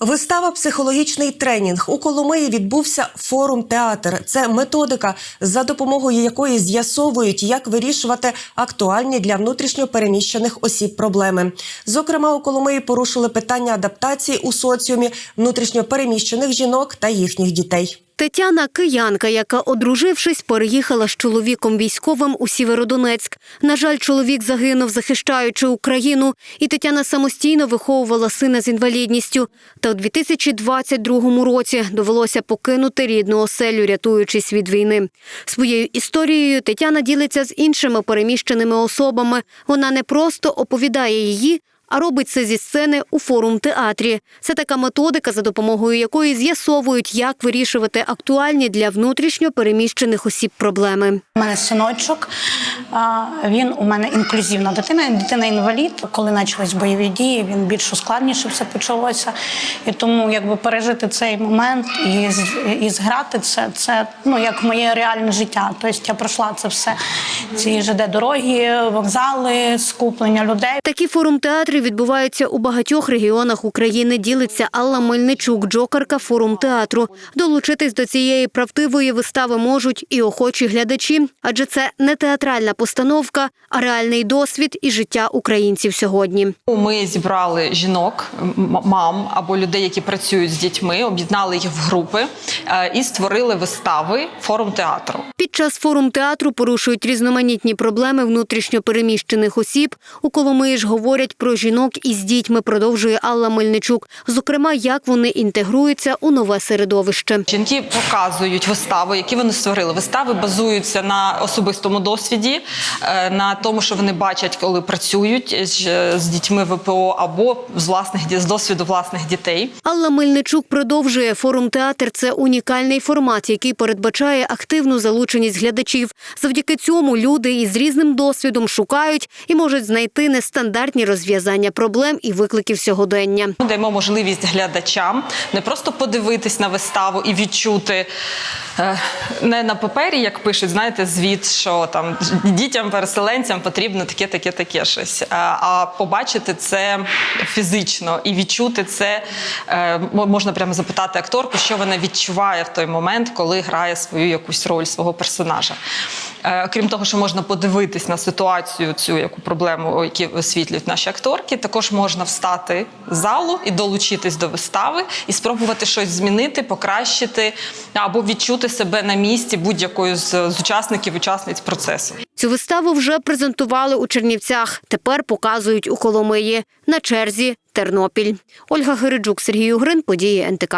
Вистава Психологічний тренінг у Коломиї відбувся форум театр. Це методика, за допомогою якої з'ясовують, як вирішувати актуальні для внутрішньо переміщених осіб проблеми. Зокрема, у Коломиї порушили питання адаптації у соціумі внутрішньо переміщених жінок та їхніх дітей. Тетяна киянка, яка, одружившись, переїхала з чоловіком військовим у Сєвєродонецьк. На жаль, чоловік загинув, захищаючи Україну, і Тетяна самостійно виховувала сина з інвалідністю. Та у 2022 році довелося покинути рідну оселю, рятуючись від війни. Своєю історією Тетяна ділиться з іншими переміщеними особами. Вона не просто оповідає її, а робить це зі сцени у форум театрі. Це така методика, за допомогою якої з'ясовують, як вирішувати актуальні для внутрішньо переміщених осіб проблеми. У мене синочок, він у мене інклюзивна дитина, дитина-інвалід. Коли почались бойові дії, він більш ускладніше все почалося. І тому якби пережити цей момент і, і зграти це, це ну, як моє реальне життя. Тобто я пройшла це все, ці ЖД дороги, вокзали, скуплення людей. Такі форум театрі відбуваються у багатьох регіонах України. Ділиться Алла Мельничук, джокерка форум театру. Долучитись до цієї правдивої вистави можуть і охочі глядачі, адже це не театральна постановка, а реальний досвід і життя українців сьогодні. Ми зібрали жінок, мам або людей, які працюють з дітьми, об'єднали їх в групи е, і створили вистави форум театру. Під час форум театру порушують різноманітні проблеми внутрішньо переміщених осіб. У Коломиї ж говорять про жінок із дітьми, продовжує Алла Мельничук. Зокрема, як вони інтегруються у нове середовище. Жінки показують вистави, які вони створили. Вистави базуються на особистому досвіді, е, на тому, що вони бачать, коли працюють з- дітьми ВПО або з власних з досвіду власних дітей. Алла Мельничук продовжує форум театр. Це унікальний формат, який передбачає активну залученість глядачів. Завдяки цьому люди із різним досвідом шукають і можуть знайти нестандартні розв'язання проблем і викликів сьогодення. Ми даємо можливість глядачам не просто подивитись на виставу і відчути е, не на папері, як пишуть, знаєте, звіт, що там дітям, переселенцям потрібно таке, таке, таке щось. А, а побачити це фізично і відчути це е, мо- можна прямо запитати акторку, що вона відчуває в той момент, коли грає свою якусь роль свого персонажа. Е, Крім того, що можна подивитись на ситуацію, цю яку проблему, які висвітлюють наші акторки, також можна встати в залу і долучитись до вистави і спробувати щось змінити, покращити або відчути себе на місці будь-якою з, з учасників, учасниць процесу. Цю виставу вже презентували у Чернівцях. Тепер показують у Коломиї. На черзі Тернопіль. Ольга Гириджук, Сергій Угрин, події НТК.